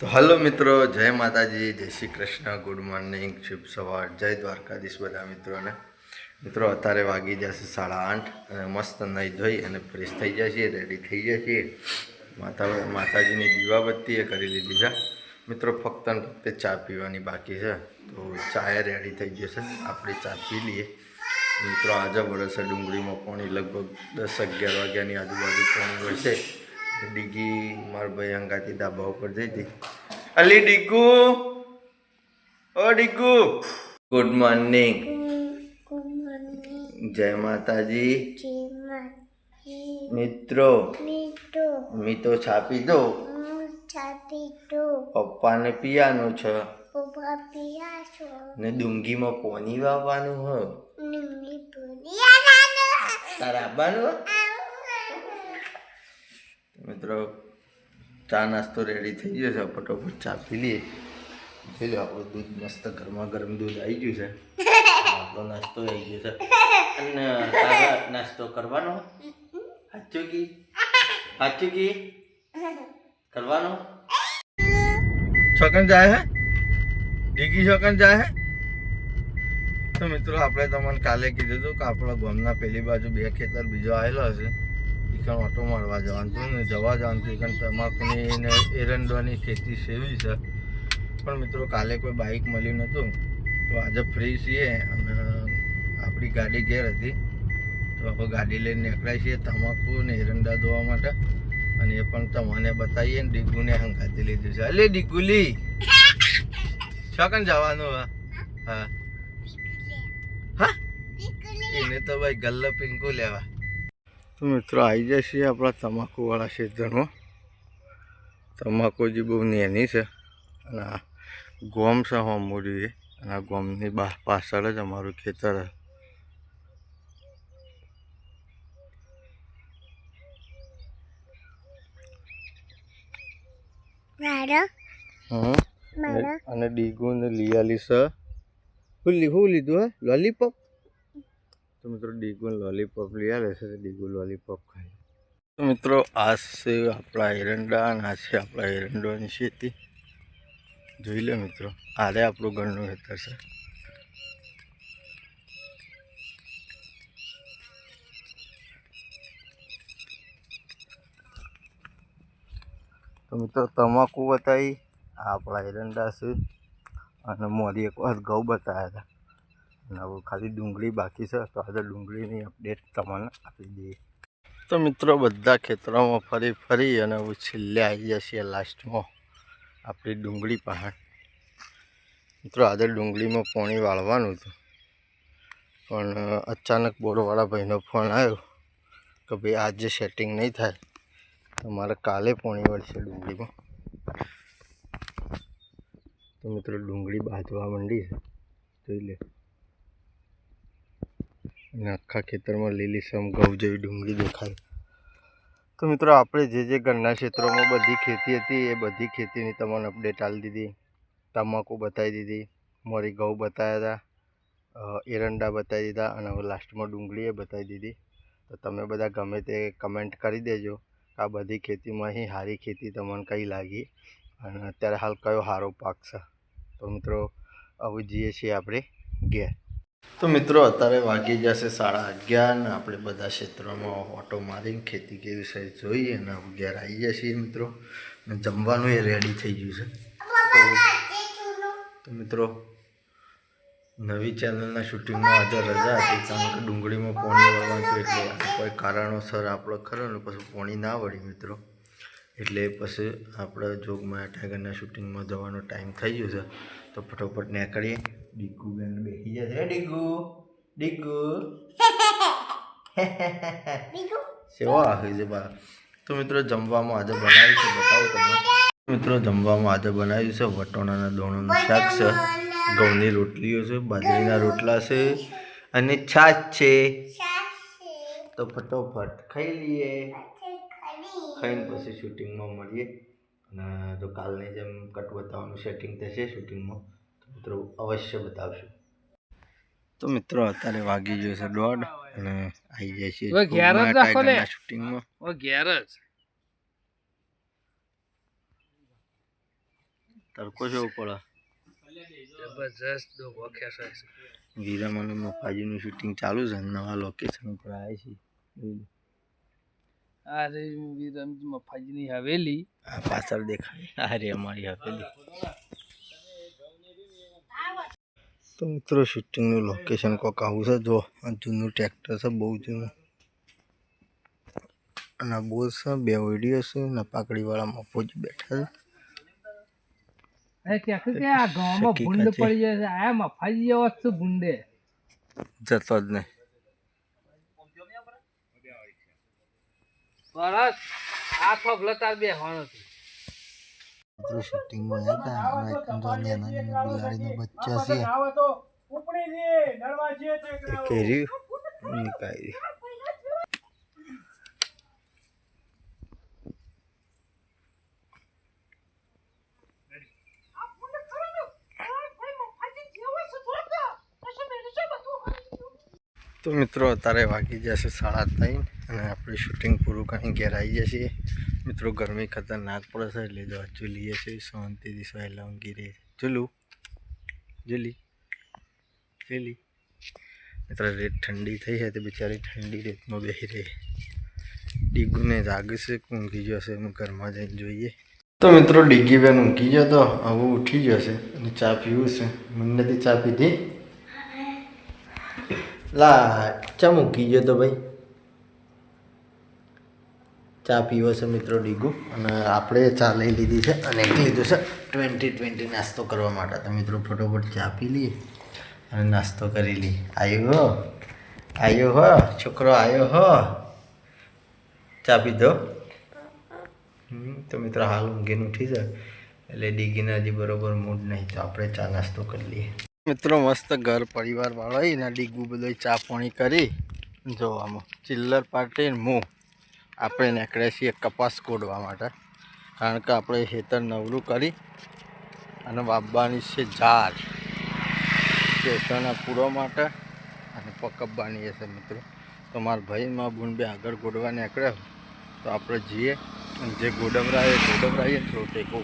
તો હલો મિત્રો, જય માતાજી, જય શ્રી કૃષ્ણ, ગુડ મોર્નિંગ, શુભ સવાર, જય દ્વારકાધીશ બધા મિત્રોને. મિત્રો, અત્યારે વાગી જશે સાડા આઠ અને મસ્ત નહીં ધોઈ અને ફ્રેશ થઈ જશે, રેડી થઈ જશે. માતા માતાજીની દીવાબત્તીએ કરી લીધી છે. મિત્રો, ફક્ત ને ફક્ત ચા પીવાની બાકી છે. તો ચાએ રેડી થઈ જશે આપણે ચા પી લઈએ. મિત્રો, આજે વરસે ડુંગળીમાં પાણી લગભગ દસ અગિયાર વાગ્યાની આજુબાજુ પાણી વરસે ડીગી, મારા ભાઈ અંગાથી ધાબા ઉપર જઈ હતી. અલી ડીગુ. ઓ ડીગુ. ગુડ મોર્નિંગ જય માતાજી. મિત્રો. મી તો છાપી દો. પપ્પાને પીવાનું છે. ને ડુંગીમાં પોની વાવવાનું હ તારા આવવાનું? મિત્રો ચા નાસ્તો રેડી થઈ ગયો છે, ફટોફટ ચા પી લઈએ. જોઈ લો આપણું દૂધ મસ્ત ગરમા ગરમ દૂધ આવી ગયું છે. આપણો નાસ્તો આવી ગયો છે. અને તારા નાસ્તો કરવાનો? સાચું કી? સાચું કી? કરવાનો? છોકન જાય હે? ડીગી છોકન જાય હે? તો મિત્રો, આપણે તમને કાલે કીધું હતું કે આપણા ગામના પેલી બાજુ બે ખેતર, બીજો આવેલો હશે. ઈકણ ઓટો મારવા જવાનું હતું ને જવા જવાનું હતું. ઈકણ તમાકુની ને એરંડવાની ખેતી સેવી છે. પણ મિત્રો કાલે કોઈ બાઇક મળ્યું નહોતું. તો આજે ફ્રી છીએ અને આપણી ગાડી ઘેર હતી. તો હવે ગાડી લઈને નીકળાય છીએ તમાકુ ને એરંડા ધોવા માટે. અને એ પણ તમને બતાવીએ ને ડીગુને હંકાતી લીધું છે. અલે ડીગુલી છોકન જવાનું હા. હા? હા એને તો ભાઈ ગલ્લો પિંકુ લેવા. તો મિત્રો આવી જશે આપણા તમાકુવાળા ક્ષેત્રમાં તમાકુ જે બહુ નેની છે અને આ ગોમ છે હોમુડી અને આ ગોમની પાછળ જ અમારું ખેતર છે. અને- ડીગુ ને લિયાલી છે. શું લીધું હે? લોલીપોપ? તો મિત્રો ડીગુન લોલીપોપ લઈ આવે છે, તો ડીગુ લોલીપોપ ખાય તો મિત્રો આ છે આપણા એરંડા અને આ છે આપણા એરંડોની ખેતી જોઈ લો મિત્રો, આરે આપણું ઘરનું ખેતર છે. તો મિત્રો તમાકુ બતાવી, આ આપણા એરંડા છે. અને મોરી એક વાર ઘઉં બતાવ્યા હતા. અને હવે ખાલી ડુંગળી બાકી છે, તો આજે ડુંગળીની અપડેટ તમને આપી દઈએ. તો મિત્રો, બધા ખેતરોમાં ફરી ફરી અને હવે છેલ્લે આવી જશે લાસ્ટમાં આપણી ડુંગળી પહાડ મિત્રો, આજે ડુંગળીમાં પાણી વાળવાનું હતું. પણ અચાનક બોરવાળા ભાઈનો ફોન આવ્યો કે ભાઈ આજે સેટિંગ નહીં થાય. તો મારે કાલે પાણી વળશે ડુંગળીમાં. તો મિત્રો, ડુંગળી બાંધવા માંડી છે. જોઈ લે. આખા ખેતરમાં લીલીસમ ઘઉં જેવી ડુંગળી દેખાય. તો મિત્રો, આપણે જે જે ઘરના ક્ષેત્રોમાં બધી ખેતી હતી, એ બધી ખેતીની તમને અપડેટ આપી દીધી. તમાકુ બતાવી દીધી, મરી ઘઉં બતાવ્યા હતા એરંડા બતાવી દીધા અને હવે લાસ્ટમાં ડુંગળી એ બતાવી દીધી. તો તમે બધા ગમે તે કમેન્ટ કરી દેજો આ બધી ખેતીમાં અહીં સારી ખેતી તમને કઈ લાગી અને અત્યારે હાલ કયો સારો પાક છે. તો મિત્રો, હવે જઈએ છીએ આપણે ઘેર. તો મિત્રો, અત્યારે વાગી જશે સાડા અગિયાર ને આપણે બધા ક્ષેત્રોમાં ઓટો મારીને ખેતી કેવી સાઈડ જોઈએ અને અગિયાર આવી જશે મિત્રો. અને જમવાનું એ રેડી થઈ ગયું છે. તો મિત્રો, નવી ચેનલના શૂટિંગમાં આજે રજા હતી કારણ કે ડુંગળીમાં પોણી વળવાનું એટલે કોઈ કારણોસર આપણે ખરો ને પછી પોણી ના વળી મિત્રો. એટલે પછી આપણે જોગમાં ટાઈગરના શૂટિંગમાં જવાનો ટાઈમ થઈ ગયો છે. તો ફટોફટ નીકળીએ. ડીગુ બેન બેસી જશે હે ડીગુ ડીગુ સેવા આવે છે બા તો મિત્રો જમવામાં આજે બનાવ્યું છે બતાવું તમને મિત્રો જમવામાં આજે બનાવ્યું છે વટોણાના દોણોનું શાક છે ઘઉંની રોટલીઓ છે બાજરીના રોટલા છે અને છાશ છે તો ફટોફટ ખાઈ લઈએ ખાઈને પછી શૂટિંગમાં મળીએ અને જો કાલની જેમ કટ બતાવવાનું સેટિંગ થશે શૂટિંગમાં મિત્રો અવશ્ય બતાવશું. તો મિત્રો અત્યારે વાગી ગયો છે દોઢ અને આવી જાય છે ઘેર જ રાખો ને. શૂટિંગમાં ઘેર જ. તડકો છે ઉપર જબરજસ્ત ખેંચાય છે. વીરામાનું મફાજીનું શૂટિંગ ચાલુ છે અને નવા લોકેશન ઉપર આવે છે જોઈ લો. આ રે વિરમજી મફાજીની હવેલી. આ પાછળ દેખાય. આ રે અમારી હવેલી. તો મિત્રો શૂટિંગનું લોકેશન કોક આવું છે. જો આ જૂનું ટ્રેક્ટર છે બહુ જૂનું. અને આ બોલ છે બે વીડિયો છે ને પાકડીવાળા મફો બેઠા જ ભૂંડે છે. જતો જ નહીં. આ થોભલો તાર બેહવાનો છે. મિત્રો શૂટિંગમાં આવ્યા હતા અને એક નાના નાના બિલાડીનો બચ્ચો છે. કેર્યું? નીકાળી તો મિત્રો અત્યારે વાગી જશે સાડા ત્રણ અને આપણે શૂટિંગ પૂરું કરીને ઘેર આવી જશે. મિત્રો ગરમી ખતરનાક પડે છે એટલે જો ચૂલીએ છે શાંતિથી સહેલા ઊંઘી રહી છે. ચૂલું જુલી ચૂલી. મિત્રો રેત ઠંડી થઈ હતી તો બિચારી ઠંડી રેતમાં બેસી રહી ડીગુને જાગશે ઊંઘી જશે એમ ઘરમાં જઈને જોઈએ. તો મિત્રો ડીગી બેન ઊંઘી ગયો તો હવે ઉઠી જશે અને ચા પીવું છે મને નથી ચા પીધી લા ચા મૂકી ગયો તો ભાઈ? ચા પીવો છે મિત્રો ડીગુ. અને આપણે ચા લઈ લીધી છે અને લીધું છે ટ્વેન્ટી ટ્વેન્ટી નાસ્તો કરવા માટે. તો મિત્રો ફટોફટ ચા પી લઈએ અને નાસ્તો કરી લઈએ. આવ્યો આવ્યો હો? છોકરો આવ્યો હો? ચા પીધો? તો મિત્રો હાલ ઊંઘીને ઉઠી છે એટલે ડીગીને હજી બરોબર મૂડ નહીં. તો આપણે ચા નાસ્તો કરી લઈએ. મિત્રો મસ્ત ઘર પરિવારવાળો એના ડીગું બધું ચા પાણી કરી. જોવામાં ચિલ્લર પાર્ટી મું. આપણે નીકળ્યા છીએ કપાસ કોડવા માટે. કારણ કે આપણે ખેતર નવરું કરી અને વાવવાની છે ઝાડ. પેટર્ન પૂરો માટે અને પકવવાની હશે મિત્રો. તો મારા ભાઈ માં બુન બે આગળ ગોડવા નીકળ્યા તો આપણે જઈએ અને જે ગોડવરાએ ગોડવરાઈએ થોડો ટેકો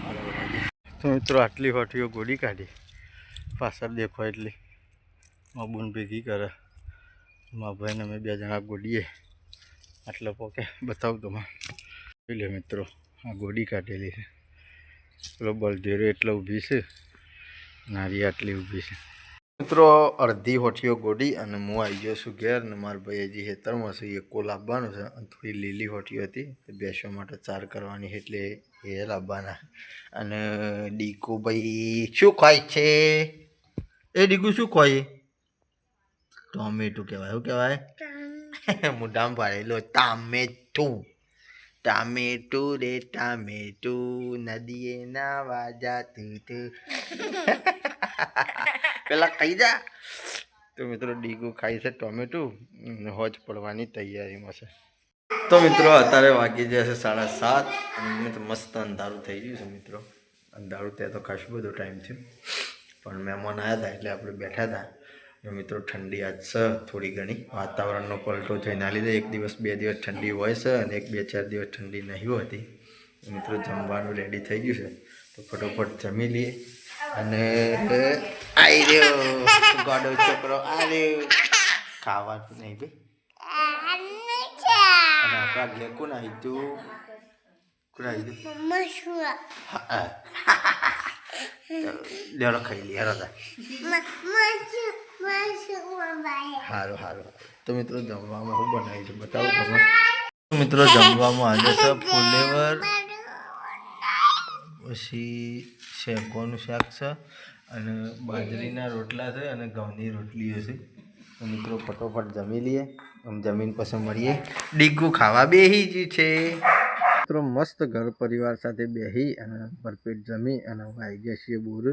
તો મિત્રો, આટલી હોટીઓ ગોડી કાઢી. પાછળ દેખો એટલી. મા બુન ભેગી કરે. મારા ભાઈને અમે બે જણા ગોડીએ. આટલો પોકે. બતાવું તમારે જોઈ લે મિત્રો, આ ગોડી કાઢેલી છે. પેલો બળધેરો એટલો ઊભી છે. નારી આટલી ઊભી છે. મિત્રો, અડધી હોઠીઓ ગોડી અને હું આવી ગયો છું ઘેર ને મારા ભાઈ હજી હેતરમાં છે, એકો લાવવાનો છે અને થોડી લીલી હોઠીઓ હતી. બેસવા માટે ચાર કરવાની એટલે એ લાવવાના અને ડીકુ ભાઈ, શું ખાય છે? એ ડીકુ શું ખાય? ટોમેટું કહેવાય, શું કહેવાય? મોઢામાં પાડેલો ટામેટું ટામેટું રે ટામેટું નદીએ નાવા જાતું તું પેલા ખાઈ જા. તો મિત્રો ડીગું ખાઈ છે ટોમેટું. હોજ પડવાની તૈયારીમાં છે. તો મિત્રો અત્યારે વાગી જશે સાડા સાત. અને મિત્રો મસ્ત અંધારું થઈ ગયું છે મિત્રો. અંધારું ત્યાં તો ખાસું બધો ટાઈમ થયો. પણ મહેમાન આવ્યા હતા એટલે આપણે બેઠા હતા. મિત્રો ઠંડી આજ છે થોડી ઘણી. વાતાવરણનો પલટો થઈને લીધે એક દિવસ બે દિવસ ઠંડી હોય છે અને એક બે ચાર દિવસ ઠંડી નહીં હોતી. મિત્રો જમવાનું રેડી થઈ ગયું છે. તો ફટોફટ જમી લઈએ. અને આવી રહ્યો. ગોડો છોકરો આ રહ્યો. ખાવાનું નહીં ભાઈ. અને આપણા ઘેર કોણ આવી તું કોણ આવી તું ખાઈ તા સારું સારું તો મિત્રો જમવામાં હું બનાવી છું બતાવું તમે. મિત્રો જમવામાં આજે છે ફુલેવર. પછી શેકોનું શાક છે અને બાજરીના રોટલા છે અને ઘઉંની રોટલીઓ છે. તો મિત્રો ફટોફટ જમી લઈએ. આમ જમીન પછી મળીએ. ડીગું ખાવા બેહી જ છે. મિત્રો મસ્ત ઘર પરિવાર સાથે બેસી અને ભરપેટ જમી અને આવી ગયા છીએ બોર.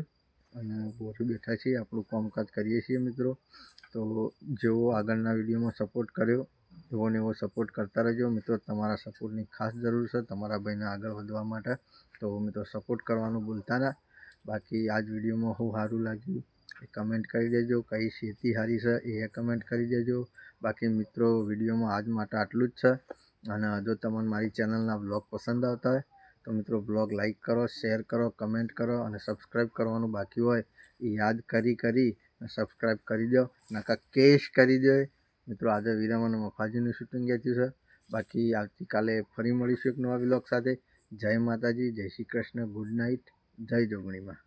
અને બોર બેઠા છીએ, આપણું કામકાજ કરીએ છીએ મિત્રો. તો જેવો આગળના વિડીયોમાં સપોર્ટ કર્યો એવો એવો સપોર્ટ કરતા રહેજો. મિત્રો, તમારા સપોર્ટની ખાસ જરૂર છે, તમારા ભાઈને આગળ વધવા માટે. તો મિત્રો સપોર્ટ કરવાનું ભૂલતા ના. બાકી આ જ વિડીયોમાં હું સારું લાગ્યું કમેન્ટ કરી દેજો. કઈ શેતી સારી છે એ કમેન્ટ કરી દેજો. બાકી મિત્રો, વિડીયોમાં આજ માટે આટલું જ છે. અને જો તમને મારી ચેનલના બ્લોગ પસંદ આવતા હોય તો મિત્રો બ્લોગ લાઈક કરો શેર કરો કમેન્ટ કરો અને સબસ્ક્રાઈબ કરવાનું બાકી હોય એ યાદ કરી કરી સબસ્ક્રાઈબ કરી દો. નકા કેશ કરી દો મિત્રો, આજે વિરામ મફાજીનું શૂટિંગ ગયું છે. બાકી આવતીકાલે ફરી મળીશું એક નવા બ્લોગ સાથે. જય માતાજી, જય શ્રી કૃષ્ણ ગુડ નાઇટ જય જોગણીમાં.